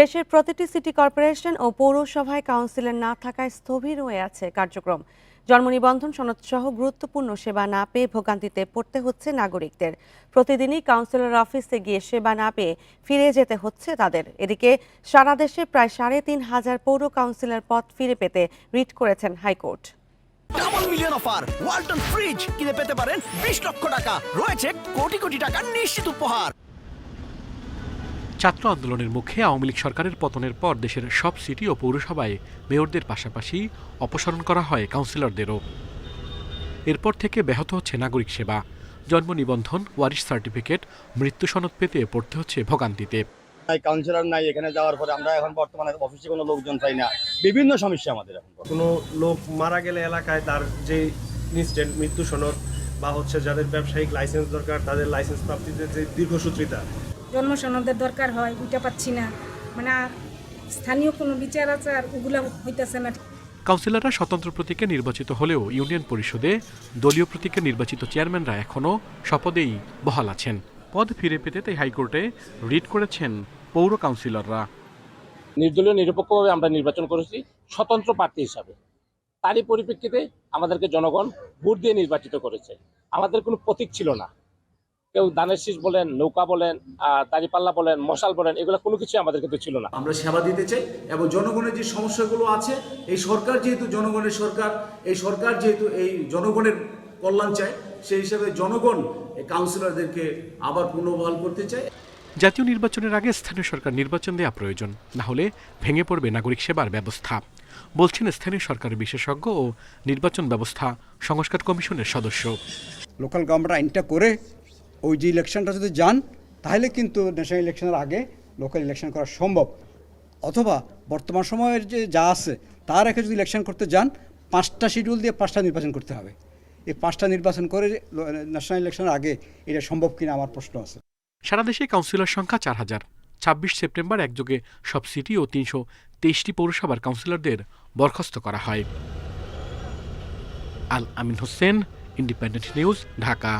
দেশের প্রতিটি city corporation ও পৌরসভায় কাউন্সিলর না থাকায় স্থবির হয়ে আছে কার্যক্রম। জন্ম নিবন্ধন সনদ সহ গুরুত্বপূর্ণ সেবা না পেয়ে ভোগান্তিতে পড়তে হচ্ছে নাগরিকদের। প্রতিদিনই কাউন্সিলর অফিসে গিয়ে সেবা না পেয়ে ফিরে যেতে হচ্ছে তাদের। এদিকে সারা দেশে প্রায় সাড়ে তিন হাজার পৌর কাউন্সিলর পদ ফিরে পেতে রিট করেছেন high court. Double million offer Walton fridge কিনে পেতে পারেন বিশ লক্ষ টাকা। রয়েছে কোটি কোটি টাকার নিশ্চিত উপহার। ছাত্র আন্দোলনের মুখে আওয়ামী লীগ সরকারের পতনের পর দেশের সব সিটি ও পৌরসভায় মেয়রদের পাশাপাশি অপসারণ করা হয় কাউন্সিলরদেরও। এরপর থেকে ব্যাহত হচ্ছে নাগরিক সেবা। জন্ম নিবন্ধন ওয়ারিশ সার্টিফিকেট মৃত্যু সনদ পেতে পড়তে হচ্ছে ভোগান্তিতে। নাই কাউন্সিলর নাই এখানে যাওয়ার পরে আমরা এখন বর্তমানে অফিসে কোনো লোকজন পাই না। বিভিন্ন সমস্যা আমাদের এখন কোনো লোক মারা গেলে এলাকায় তার যে ইনস্ট্যান্ট মৃত্যু সনদ বা হচ্ছে যাদের ব্যবসায়িক লাইসেন্স দরকার তাদের লাইসেন্স প্রাপ্তিতে যে দীর্ঘসূত্রিতা জন্ম সনদের দরকার হয় ওইটা পাচ্ছি না। মানে আর স্থানীয় কোনো বিচার আচার ওগুলো হইতেছে না। কাউন্সিলররা স্বতন্ত্র প্রতীকে নির্বাচিত হলেও ইউনিয়ন পরিষদে দলীয় প্রতীকে নির্বাচিত চেয়ারম্যানরা এখনও শপথেই বহাল আছেন। পদ ফিরে পেতে তাই হাইকোর্টে রিট করেছেন পৌর কাউন্সিলররা। নির্দলীয় নিরপেক্ষভাবে আমরা নির্বাচন করেছি স্বতন্ত্র প্রার্থী হিসাবে। তারই পরিপ্রেক্ষিতে আমাদেরকে জনগণ ভোট দিয়ে নির্বাচিত করেছে। আমাদের কোনো প্রতীক ছিল না। কেউ দানের শীষ বলেন নৌকা বলেন দাঁড়িপাল্লা বলেন মশাল বলেন এগুলো কোনো কিছু আমাদের কিন্তু ছিল না। আমরা সেবা দিতে চাই এবং জনগণের যে সমস্যাগুলো আছে এই সরকার যেহেতু জনগণের সরকার এই সরকার যেহেতু এই জনগণের কল্যাণ চায় সেই হিসাবে জনগণ কাউন্সিলরদেরকে আবার পুনর্বহাল করতে চায়। জাতীয় নির্বাচনের আগে স্থানীয় সরকার নির্বাচন দেওয়া প্রয়োজন না হলে ভেঙে পড়বে নাগরিক সেবার ব্যবস্থা। বলছেন স্থানীয় সরকারের বিশেষজ্ঞ ও নির্বাচন ব্যবস্থা সংস্কার কমিশনের সদস্য। লোকাল গভর্নমেন্ট আইনটা করে ওই যে ইলেকশনটা যদি যান, তাহলে কিন্তু ন্যাশনাল ইলেকশনের আগে লোকাল ইলেকশন করা সম্ভব। অথবা বর্তমান সময়ের যে যা আছে তার রেখে যদি ইলেকশন করতে যান, পাঁচটা শিডিউল দিয়ে পাঁচটা নির্বাচন করতে হবে। এই পাঁচটা নির্বাচন করে ন্যাশনাল ইলেকশনের আগে এটা সম্ভব কিনা আমার প্রশ্ন আছে। সারা দেশে কাউন্সিলর সংখ্যা চার হাজার। ছাব্বিশ সেপ্টেম্বর একযোগে সব সিটি ও তিনশো তেইশটি পৌরসভার কাউন্সিলরদের বরখাস্ত করা হয়। Al Amin Hossain independent news Dhaka.